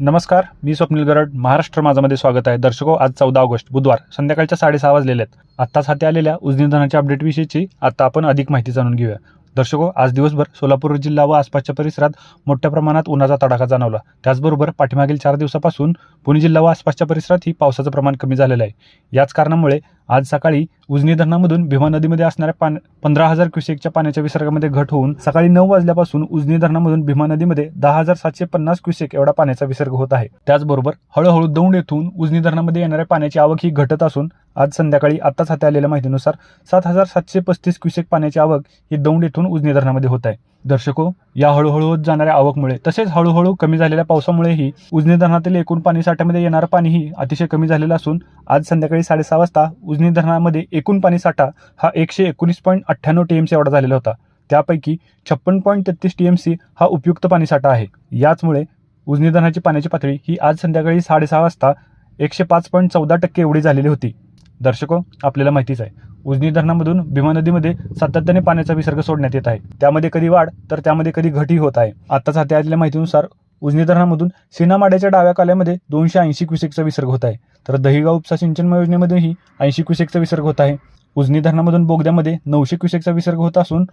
नमस्कार मी स्वप्नील गरड. महाराष्ट्र माझामध्ये स्वागत आहे. दर्शको आज चौदा ऑगस्ट बुधवार संध्याकाळच्या साडेसहा वाजलेले आहेत आत्ताच हाती आलेल्या उजनी अपडेटविषयीची आता आपण अधिक माहिती जाणून घेऊया. दर्शको आज दिवसभर सोलापूर जिल्हा व आसपासच्या परिसरात मोठ्या प्रमाणात उन्हाचा तडाखा जाणवला. त्याचबरोबर पाठीमागील चार दिवसापासून पुणे जिल्हा व आसपासच्या परिसरातही पावसाचं प्रमाण कमी झालेलं आहे. याच कारणामुळे आज सकाळी उजनी धरणामधून भीमा नदीमध्ये असणाऱ्या पान पंधरा हजार क्युसेकच्या पाण्याच्या विसर्गामध्ये घट होऊन सकाळी नऊ वाजल्यापासून उजनी धरणामधून भीमा नदीमध्ये दहा हजार सातशे पन्नास क्युसेक एवढा पाण्याचा विसर्ग होत आहे. त्याचबरोबर हळूहळू दौंड येथून उजनी धरणामध्ये येणाऱ्या पाण्याची आवक ही घटत असून आज संध्याकाळी आत्ताच हाती आलेल्या माहितीनुसार सात हजार सातशे पस्तीस क्युसेक पाण्याची आवक ही दौंड येथून उजनी धरणामध्ये होत आहे. दर्शको या हळूहळू होत जाणाऱ्या आवकमुळे तसेच हळूहळू कमी झालेल्या पावसामुळेही उजनी धरणातील एकूण पाणी साठ्यामध्ये येणारं पाणीही अतिशय कमी झालेलं असून आज संध्याकाळी साडेसहा वाजता उजनी धरणामध्ये एकूण पाणी साठा हा एकशे एकोणीस पॉईंट अठ्ठ्याण्णव टी एम सी एवढा झालेला होता. त्यापैकी छप्पन पॉईंट तेहतीस सी हा उपयुक्त पाणी साठा आहे. याचमुळे उजनी धरणाची पाण्याची पातळी ही आज संध्याकाळी साडेसहा वाजता एकशे पाच पॉईंट चौदा टक्के एवढी झालेली होती. दर्शको आपल्याला माहितीच आहे उजनी धरणामधून भीमा नदीमध्ये सातत्याने पाण्याचा विसर्ग सोडण्यात येत आहे. त्यामध्ये कधी वाढ तर त्यामध्ये कधी घटही होत आहे. आताच हाती आलेल्या माहितीनुसार उजनी धरणामधून सीनामाड्याच्या डाव्या काल्यामध्ये दोनशे ऐंशी क्युसेकचा विसर्ग होत आहे. तर दहिगाव उपसा सिंचन योजनेमध्येही ऐंशी क्युसेकचा विसर्ग होत आहे. उजनी धरणामधून बोगद्यामध्ये नऊशे क्युसेकचा विसर्ग होत असून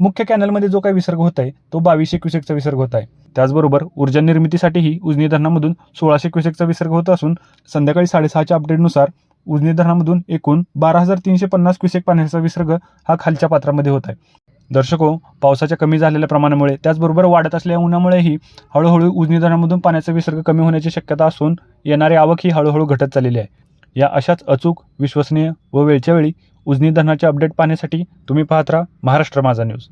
मुख्य कॅनलमध्ये जो काही विसर्ग होत आहे तो बावीसशे क्युसेकचा विसर्ग होत आहे. त्याचबरोबर ऊर्जा निर्मितीसाठीही उजनी धरणामधून सोळाशे क्युसेकचा विसर्ग होत असून संध्याकाळी साडेसहाच्या अपडेटनुसार उजनी धरणामधून एकूण बारा हजार तीनशे पन्नास क्युसेक पाण्याचा विसर्ग हा खालच्या पात्रामध्ये होत आहे. दर्शको पावसाच्या कमी झालेल्या प्रमाणामुळे त्याचबरोबर वाढत असलेल्या उन्हामुळेही हळूहळू उजनी धरणामधून पाण्याचा विसर्ग कमी होण्याची शक्यता असून येणारी आवक ही हळूहळू घटत चाललेली आहे. या अशाच अचूक विश्वसनीय व वेळच्या वेळी उजनी धरणाचे अपडेट पाहण्यासाठी तुम्ही पाहत राहा महाराष्ट्र माझा न्यूज.